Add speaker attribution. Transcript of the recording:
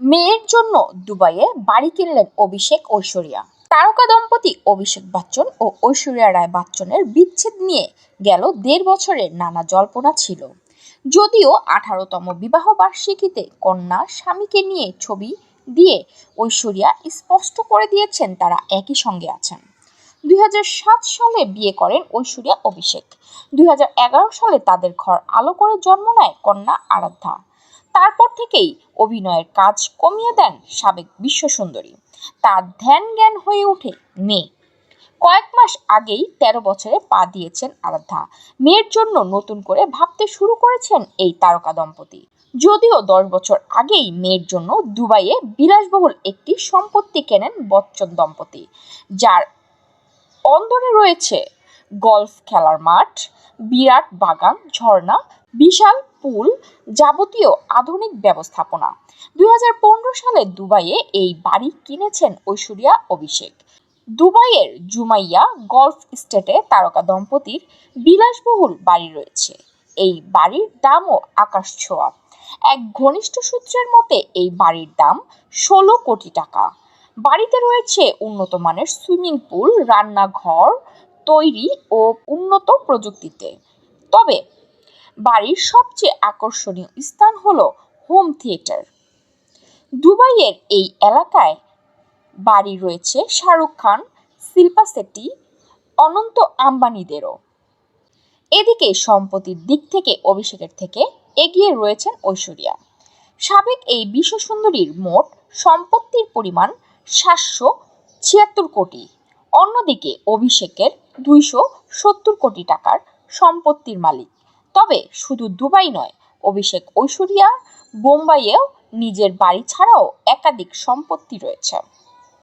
Speaker 1: মেয়ের জন্য দুবাইয়ে বাড়ি কিনলেন অভিষেক ঐশ্বরিয়া। তারকা দম্পতি অভিষেক বচ্চন ও ঐশ্বরিয়া রায় বচ্চনের বিচ্ছেদ নিয়ে গেল দেড় বছরের নানা জল্পনা ছিল। যদিও আঠারোতম বিবাহ বার্ষিকীতে কন্যা স্বামীকে নিয়ে ছবি দিয়ে ঐশ্বরিয়া স্পষ্ট করে দিয়েছেন তারা একই সঙ্গে আছেন। দুই হাজার সাত সালে বিয়ে করেন ঐশ্বরিয়া অভিষেক। দুই হাজার এগারো সালে তাদের ঘর আলো করে জন্ম নেয় কন্যা আরাধ্যা। তারপর থেকেই অভিনয়ের কাজ কমিয়ে দেন সাবেক বিশ্বসুন্দরী তার ধ্যান জ্ঞান হয়ে ওঠে মেয়ে কয়েক মাস আগেই তেরো বছরে পা দিয়েছেন আরাধ্যা। মেয়ের জন্য নতুন করে ভাবতে শুরু করেছেন এই তারকা দম্পতি। যদিও দশ বছর আগেই মেয়ের জন্য দুবাইয়ে বিলাসবহুল একটি সম্পত্তি কেনেন বচ্চন দম্পতি, যার অন্দরে রয়েছে গলফ খেলার মাঠ, বিরাট বাগান, ঝর্ণা বিশাল পুল যাবতীয় আধুনিক ব্যবস্থাপনা। দুই হাজার পনেরো সালে দুবাইয়ে এই বাড়ি কিনেছেন ঐশ্বরিয়া অভিষেক। দুবাইয়ের জুমাইয়া গলফ স্টেটে তারকা দম্পতির বিলাসবহুল বাড়ি রয়েছে। এই বাড়ির দামও আকাশ ছোঁয়া এক ঘনিষ্ঠ সূত্রের মতে, এই বাড়ির দাম ষোলো কোটি টাকা। বাড়িতে রয়েছে উন্নত মানের সুইমিং পুল, রান্নাঘর তৈরি ও উন্নত প্রযুক্তিতে। তবে বাড়ির সবচেয়ে আকর্ষণীয় স্থান হলো হোম থিয়েটার দুবাইয়ের এই এলাকায় বাড়ি রয়েছে শাহরুখ খান, শিল্পা শেট্টি, অনন্ত আম্বানিদেরও। এদিকে সম্পত্তির দিক থেকে, অভিষেকের থেকে এগিয়ে রয়েছেন ঐশ্বরিয়া। সাবেক এই বিশ্বসুন্দরীর মোট সম্পত্তির পরিমাণ সাতশো ছিয়াত্তর কোটি। অন্যদিকে অভিষেকের দুইশো সত্তর কোটি টাকার সম্পত্তির মালিক। তবে শুধু দুবাই নয় অভিষেক ঐশ্বরিয়া বোম্বাইয়েও নিজের বাড়ি ছাড়াও একাধিক সম্পত্তি রয়েছে।